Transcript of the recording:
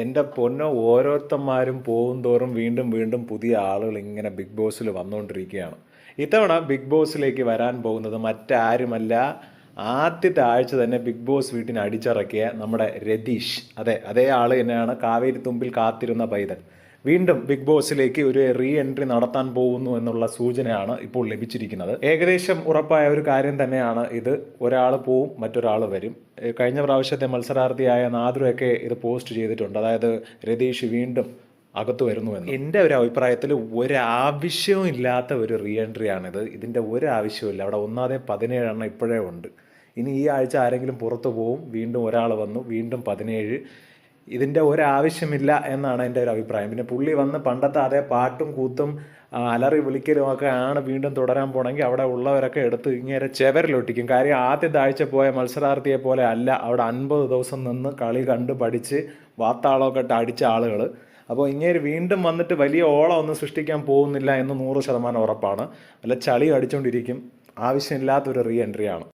എന്റെ പൊന്ന ഓരോരുത്തന്മാരും പോകും തോറും വീണ്ടും വീണ്ടും പുതിയ ആളുകൾ ഇങ്ങനെ ബിഗ് ബോസിൽ വന്നുകൊണ്ടിരിക്കുകയാണ് ഇത്തവണ ബിഗ് ബോസിലേക്ക് വരാൻ പോകുന്നത് മറ്റാരുമല്ല ആദ്യത്തെ ആഴ്ച തന്നെ ബിഗ് ബോസ് വീട്ടിന് അടിച്ചിറക്കിയ നമ്മുടെ രതീഷ്. അതെ അതേ ആൾ തന്നെയാണ്. കാവേരി തുമ്പിൽ കാത്തിരുന്ന പൈതൽ. വീണ്ടും ബിഗ് ബോസിലേക്ക് ഒരു റീ എൻട്രി നടത്താൻ പോകുന്നു എന്നുള്ള സൂചനയാണ് ഇപ്പോൾ ലഭിച്ചിരിക്കുന്നത്. ഏകദേശം ഉറപ്പായ ഒരു കാര്യം തന്നെയാണ് ഇത്. ഒരാൾ പോവും മറ്റൊരാൾ വരും. കഴിഞ്ഞ പ്രാവശ്യത്തെ മത്സരാർത്ഥിയായ നാദുരൊക്കെ ഇത് പോസ്റ്റ് ചെയ്തിട്ടുണ്ട്. അതായത് രതീഷ് വീണ്ടും അകത്തു വരുന്നു എന്ന്. എന്റെ ഒരു അഭിപ്രായത്തിൽ ഒരാവശ്യവും ഇല്ലാത്ത ഒരു റീ എൻട്രി ആണിത്. ഇതിന്റെ ഒരു ആവശ്യമില്ല അവിടെ ഒന്നാതെ പതിനേഴെണ്ണം ഇപ്പോഴേ ഉണ്ട്. ഇനി ഈ ആഴ്ച ആരെങ്കിലും പുറത്തു പോവും വീണ്ടും ഒരാൾ വന്നു വീണ്ടും പതിനേഴ്. ഇതിന്റെ ഒരാവശ്യമില്ല എന്നാണ് എന്റെ ഒരു അഭിപ്രായം. പിന്നെ പുള്ളി വന്ന് പണ്ടത്തെ അതേ പാട്ടും കൂത്തും അലറി വിളിക്കലും ഒക്കെ ആണ് വീണ്ടും തുടരാൻ പോണെങ്കിൽ അവിടെ ഉള്ളവരൊക്കെ എടുത്ത് ഇങ്ങനെ ചെവരിലൊട്ടിക്കും. കാര്യം ആദ്യത്തെ ആഴ്ച പോയ മത്സരാർത്ഥിയെ പോലെ അല്ല അവിടെ അൻപത് ദിവസം നിന്ന് കളി കണ്ട് പഠിച്ച് വാത്താളമൊക്കെ ഇട്ട് അടിച്ച ആളുകൾ അപ്പോൾ ഇങ്ങനെ വീണ്ടും വന്നിട്ട് വലിയ ഓളം ഒന്നും സൃഷ്ടിക്കാൻ പോകുന്നില്ല എന്ന് നൂറ് ശതമാനം ഉറപ്പാണ്. നല്ല ചളി അടിച്ചുകൊണ്ടിരിക്കും ആവശ്യമില്ലാത്തൊരു റീ എൻട്രി ആണ്.